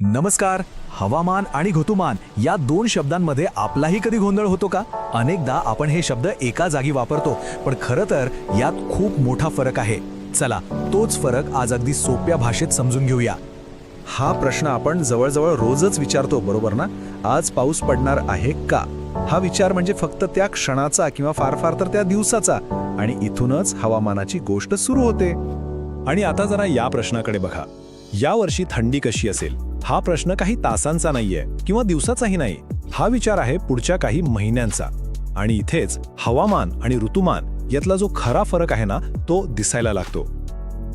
नमस्कार हवामान आणि ऋतुमान या दोन शब्दांमध्ये आपलाही कधी गोंधळ होतो का? अनेकदा आपण हे शब्द एका जागी वापरतो पण खरं तर यात खूप मोठा फरक आहे. चला तोच फरक आज अगदी सोप्या भाषेत समजून घेऊया. हा प्रश्न आपण जवळजवळ रोजच विचारतो बरोबर ना? आज पाऊस पडणार आहे का? हा विचार म्हणजे फक्त त्या क्षणाचा किंवा फार फार तर त्या दिवसाचा. आणि इथूनच हवामानाची गोष्ट सुरू होते. आणि आता जरा या प्रश्नाकडे बघा. या वर्षी थंडी कशी असेल? हा प्रश्न काही तासांचा नाहीये किंवा दिवसाचाही नाही. हा विचार आहे पुढच्या काही महिन्यांचा. आणि इथेच हवामान आणि ऋतुमान यातला जो खरा फरक आहे ना तो दिसायला लागतो.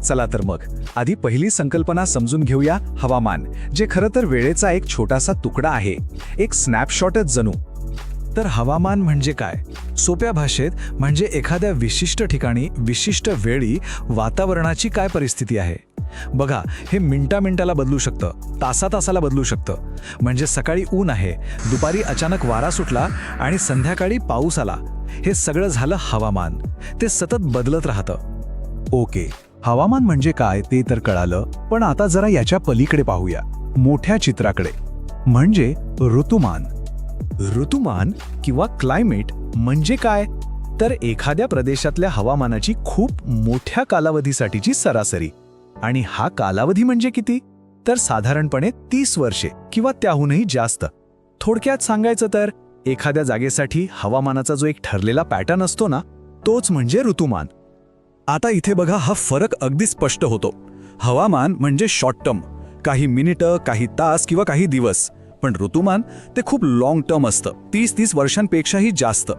चला तर मग आधी पहिली संकल्पना समजून घेऊया हवामान जे खरं तर वेळेचा एक छोटासा तुकडा आहे. एक स्नॅपशॉटच जणू. तर हवामान म्हणजे काय? सोप्या भाषेत म्हणजे एखाद्या विशिष्ट ठिकाणी विशिष्ट वेळी वातावरणाची काय परिस्थिती आहे? बघा हे मिनटा मिनटाला बदलू शकतं तासा तासाला बदलू शकतं. म्हणजे सकाळी ऊन आहे दुपारी अचानक वारा सुटला आणि संध्याकाळी पाऊस आला. हे सगळं झालं हवामान. ते सतत बदलत राहतं. ओके हवामान म्हणजे काय ते तर कळालं पण आता जरा याच्या पलीकडे पाहूया. मोठ्या चित्राकडे. म्हणजे ऋतुमान. ऋतुमान किंवा क्लायमेट म्हणजे काय? तर एखाद्या प्रदेशातल्या हवामानाची खूप मोठ्या कालावधीसाठीची सरासरी. आणि हा कालावधी म्हणजे किती? तर साधारणपणे तीस वर्षे किंवा त्याहूनही जास्त. थोडक्यात सांगायचं तर एखाद्या जागेसाठी हवामानाचा जो एक ठरलेला पॅटर्न असतो ना तोच म्हणजे ऋतुमान. आता इथे बघा हा फरक अगदी स्पष्ट होतो. हवामान म्हणजे शॉर्ट टर्म काही मिनिटं काही तास किंवा काही दिवस. पण ऋतुमान ते खूप लाँग टर्म असतं. तीस तीस वर्षांपेक्षाही जास्त.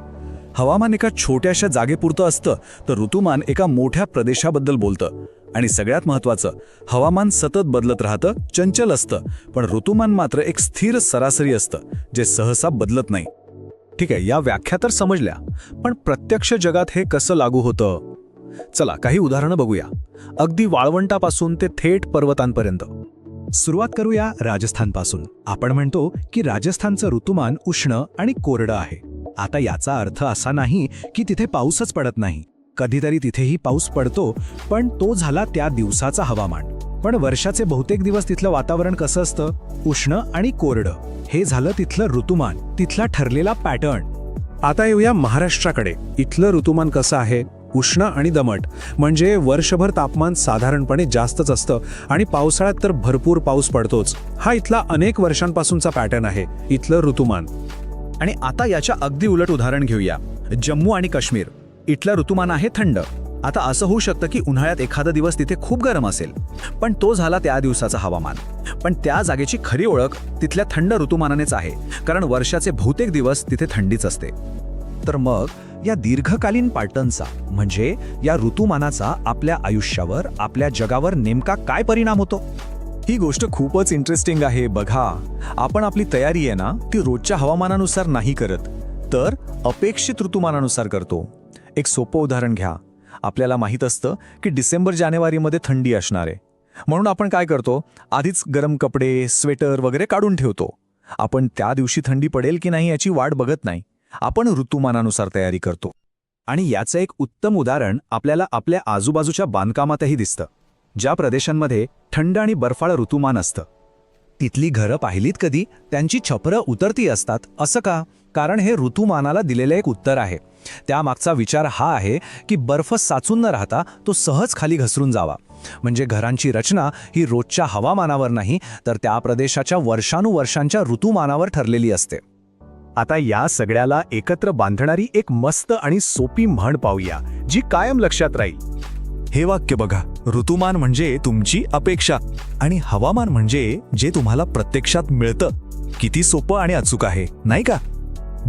हवामान एका छोट्याशा जागेपुरतं असतं तर ऋतुमान एका मोठ्या प्रदेशाबद्दल बोलतं. आणि सगळ्यात महत्त्वाचं हवामान सतत बदलत राहतं चंचल असतं पण ऋतुमान मात्र एक स्थिर सरासरी असतं जे सहसा बदलत नाही. ठीक आहे या व्याख्या तर समजल्या पण प्रत्यक्ष जगात हे कसं लागू होतं? चला काही उदाहरणं बघूया. अगदी वाळवंटापासून ते थेट पर्वतांपर्यंत. सुरुवात करूया राजस्थानपासून. आपण म्हणतो की राजस्थानचं ऋतुमान उष्ण आणि कोरडं आहे. आता याचा अर्थ असा नाही की तिथे पाऊसच पडत नाही. कधीतरी तिथेही पाऊस पडतो पण तो झाला त्या दिवसाचा हवामान. पण वर्षाचे बहुतेक दिवस तिथलं वातावरण कसं असतं? उष्ण आणि कोरडं. हे झालं तिथलं ऋतुमान तिथला ठरलेला पॅटर्न. आता येऊया महाराष्ट्राकडे. इथलं ऋतुमान कसं आहे? उष्ण आणि दमट. म्हणजे वर्षभर तापमान साधारणपणे जास्तच असतं आणि पावसाळ्यात तर भरपूर पाऊस पडतोच. हा इथला अनेक वर्षांपासूनचा पॅटर्न आहे. इथलं ऋतुमान. आणि आता याच्या अगदी उलट उदाहरण घेऊया. जम्मू आणि काश्मीर. इथलं ऋतुमान आहे थंड. आता असं होऊ शकतं की उन्हाळ्यात एखादा दिवस तिथे खूप गरम असेल. पण तो झाला त्या दिवसाचा हवामान. पण त्या जागेची खरी ओळख तिथल्या थंड ऋतुमानानेच आहे. कारण वर्षाचे बहुतेक दिवस तिथे थंडीच असते. तर मग या दीर्घकालीन पॅटर्नचा म्हणजे या ऋतुमानाचा आपल्या आयुष्यावर आपल्या जगावर नेमका काय परिणाम होतो? ही गोष्ट खूपच इंटरेस्टिंग आहे. बघा आपण आपली तयारी आहे ना ती रोजच्या हवामानानुसार नाही करत. तर अपेक्षित ऋतुमानानुसार करतो. एक सोपं उदाहरण घ्या. आपल्याला माहीत असतं की डिसेंबर जानेवारीमध्ये थंडी असणार आहे. म्हणून आपण काय करतो? आधीच गरम कपडे स्वेटर वगैरे काढून ठेवतो. आपण त्या दिवशी थंडी पडेल की नाही याची वाट बघत नाही. आपण ऋतुमानानुसार तयारी करतो. आणि याचं एक उत्तम उदाहरण आपल्याला आपल्या आजूबाजूच्या बांधकामातही दिसतं. ज्या प्रदेशांमध्ये थंड आणि बर्फाळ ऋतुमान असतं. तिथली घरं पाहिलीत कधी त्यांची छपरं उतरती असतात असं का? कारण हे ऋतुमानाला दिलेलं एक उत्तर आहे. त्यामागचा विचार हा आहे की बर्फ साचून न राहता तो सहज खाली घसरून जावा. म्हणजे घरांची रचना ही रोजच्या हवामानावर नाही तर त्या प्रदेशाच्या वर्षानुवर्षांच्या ऋतुमानावर ठरलेली असते. आता या सगळ्याला एकत्र बांधणारी एक मस्त आणि सोपी म्हण पाहूया जी कायम लक्षात राहील. हे वाक्य बघा. ऋतुमान म्हणजे तुमची अपेक्षा आणि हवामान म्हणजे जे तुम्हाला प्रत्यक्षात मिळतं. किती सोपं आणि अचूक आहे नाही का?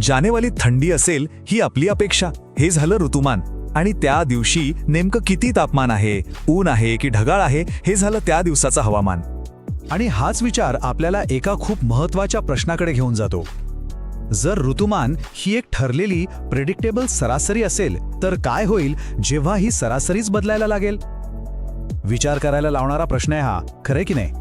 जानेवारीत थंडी असेल ही आपली अपेक्षा. हे झालं ऋतुमान. आणि त्या दिवशी नेमकं किती तापमान आहे ऊन आहे की ढगाळ आहे हे झालं त्या दिवसाचं हवामान. आणि हाच विचार आपल्याला एका खूप महत्त्वाच्या प्रश्नाकडे घेऊन जातो. जर ऋतुमान ही एक ठरलेली प्रेडिक्टेबल सरासरी असेल तर काय होईल जेव्हा ही सरासरीच बदलायला लागेल? विचार करायला लावणारा प्रश्न आहे हा. खरे की नाही?